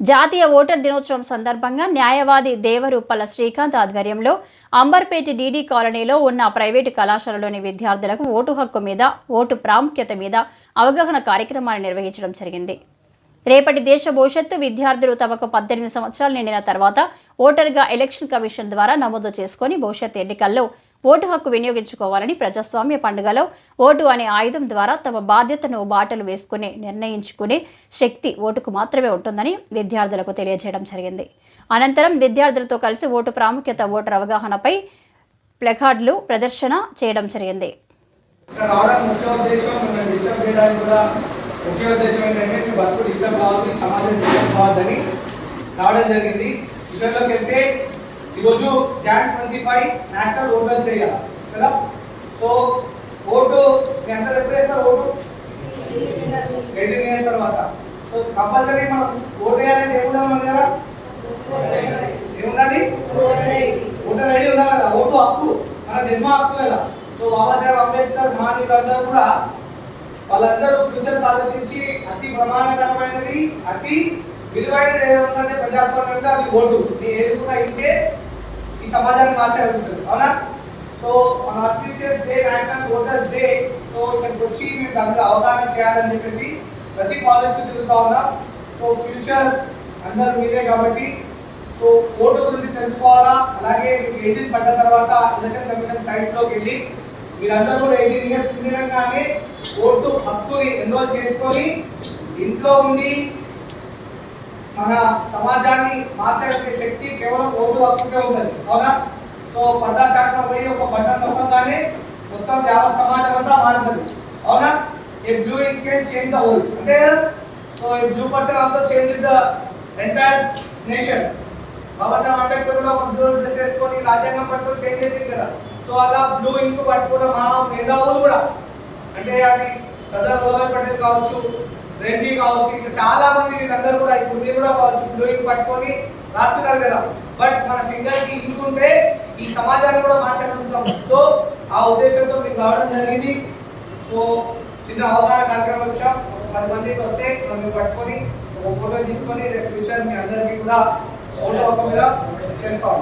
జాతీయ ఓటర్ దినోత్సవం సందర్భంగా న్యాయవాది దేవరూపల శ్రీకాంత్ ఆధ్వర్యంలో అంబర్పేట డీడీ కాలనీలో ఉన్న ప్రైవేటు కళాశాలలోని విద్యార్థులకు ఓటు హక్కు మీద ఓటు ప్రాముఖ్యత మీద అవగాహన కార్యక్రమాన్ని నిర్వహించడం జరిగింది. రేపటి దేశ భవిష్యత్తు విద్యార్థులు తమకు పద్దెనిమిది సంవత్సరాలు నిండిన తర్వాత ఓటర్గా ఎలక్షన్ కమిషన్ ద్వారా నమోదు చేసుకొని భవిష్యత్ ఎన్నికల్లో ఓటు హక్కు వినియోగించుకోవాలని ప్రజాస్వామ్య పండుగలో ఓటు అనే ఆయుధం ద్వారా తమ బాధ్యతను బాటలు వేసుకుని నిర్ణయించుకునే శక్తి ఓటుకు మాత్రమే ఉంటుందని విద్యార్థులకు తెలియజేయడం జరిగింది. అనంతరం విద్యార్థులతో కలిసి ఓటు ప్రాముఖ్యత ఓటర్ అవగాహనపై ప్లెకార్డులు ప్రదర్శన చేయడం జరిగింది. ముఖ్య ఉద్దేశం డిస్టర్బ్ చేయడానికి కూడా ముఖ్య ఉద్దేశం ఏంటంటే మీ బతుకు డిస్టర్బ్ సమాజం డిస్టర్బ్ కావద్దని రావడం జరిగింది. విషయంలోకి వెళ్తే ఈరోజు Jan twenty five national voters day కదా. కదా? సో ఓటు ఎంత అందరు ఓటు ఎయిటీన్ ఇయర్స్ తర్వాత. సో కంపల్సరీ మనం ఓటు వేయాలంటే ఏముండాలి మన కదా ఏముండాలి? ఓటర్ ఐడి ఉండాలి కదా. ఓటు హక్కు. మన జన్మ హక్కు కదా. సో బాబాసాహెబ్ అంబేద్కర్ మహానీయులందరూ కూడా వాళ్ళందరూ ఫ్యూచర్ ఆలోచించి అతి ప్రమాణకరమైనది అతి విలువైనది ఏదంటే ప్రజాస్వామ్యం అంటే అది ఓటు నేను ఏదుకున్న ఇంకే ఈ సమాజాన్ని మార్చగలుగుతుంది. అవునా? సో మన auspicious day national voters day so ఇక్కడికి వచ్చి మేము దాని అవగాహన చేయాలని చెప్పేసి ప్రతి కాలేజ్కి తిరుగుతా ఉన్నాం. సో ఫ్యూచర్ అందరూ మీరే కాబట్టి సో ఓటు గురించి తెలుసుకోవాలా? అలాగే మీకు ఎయిటీన్ పడ్డ తర్వాత ఎలక్షన్ కమిషన్ సైట్లోకి వెళ్ళి మీరందరూ కూడా ఎయిటీన్ ఇయర్స్ ఉండినాగానే ఓటు హక్కుని ఎన్రోల్ చేసుకొని ఇంట్లో ఉండి మన సమాజాన్ని మార్చగలిగే శక్తి కేవలం ఓటు హక్కుకే ఉన్నది అవునా? సో పడ్డా చాటున పోయి ఒక బటన్ నొక్కగానే మొత్తం యావత్ సమాజం అంతా మారుతుంది. అవునా? A blue ink can change the whole అంతే కదా? సో ఈ blue person also change the entire nation Babasaheb Ambedkar కూడా ఒక బ్లూ డ్రెస్ వేసుకొని రాజ్యాంగం పట్టుకొని చేంజ్ చేసింది కదా. సో అలా బ్లూ ఇంక్ పట్టుకున్న మా మేధావులు కూడా. అంటే అది సదర్ వల్లభాయ్ పటేల్ కావచ్చు రెడ్డి కావచ్చు ఇంకా చాలా మంది వీళ్ళందరూ కూడా ఇప్పుడు మీరు కూడా కావచ్చు బ్లూ ఇంక్ పట్టుకొని రాస్తున్నారు కదా. బట్ మన ఫింగర్కి ఇంక్ ఉంటే ఈ సమాజాన్ని కూడా మార్చగలుగుతాం. సో ఆ ఉద్దేశంతో మీకు రావడం జరిగింది. సో చిన్న అవగాహన కార్యక్రమం వచ్చాం. ఒక పది మందికి వస్తే మనం పట్టుకొని ఒక ఫోటో తీసుకొని రేపు ఫ్యూచర్ మీ అందరికీ కూడా ఓటు హక్కు మీద చేస్తాం.